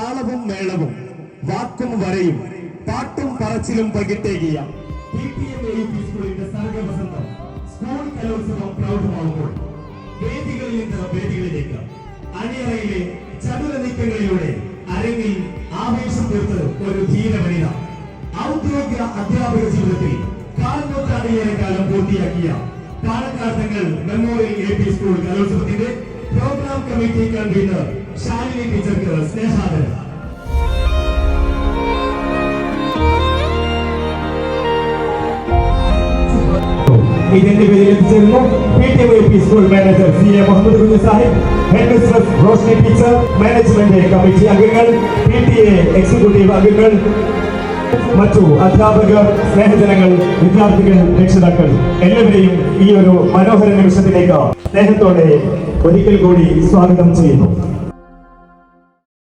താളവും മേളവും വാക്കും വരയും പാട്ടും പറച്ചിലും പകിട്ടേകിയ വേദികളിൽ അണിയറയിലെ ചതുര നീക്കങ്ങളിലൂടെ അരങ്ങിൽ ആവേശം തീർത്ത് ഒരു ധീര വനിത ഔദ്യോഗിക അധ്യാപക ജീവിതത്തിൽ കാൽനൂറ്റാണ്ടിലേറെ കാലം പൂർത്തിയാക്കിയ പാലക്കാട്ടങ്ങൾ മെമ്മോറിയൽ എ പി സ്കൂൾ കലോത്സവത്തിന്റെ കമ്മിറ്റി കൺവീനർ ഷാലിനി ടീച്ചർക്ക് സ്നേഹാദരം ഇതിന്റെ പേരിൽ എത്തിച്ചേരുന്നു P T Y P school manager C A Muhammad Kunju Sahib headmistress Roshni teacher management committee അംഗങ്ങൾ പി ടി എ എക്സിക്യൂട്ടീവ് അംഗങ്ങൾ മറ്റു അധ്യാപകർ സ്നേഹജനങ്ങൾ വിദ്യാർത്ഥികൾ രക്ഷിതാക്കൾ എല്ലാവരെയും ഈ ഒരു മനോഹര നിമിഷത്തിലേക്ക് സ്നേഹത്തോടെ ഒരിക്കൽ കൂടി സ്വാഗതം ചെയ്യുന്നു.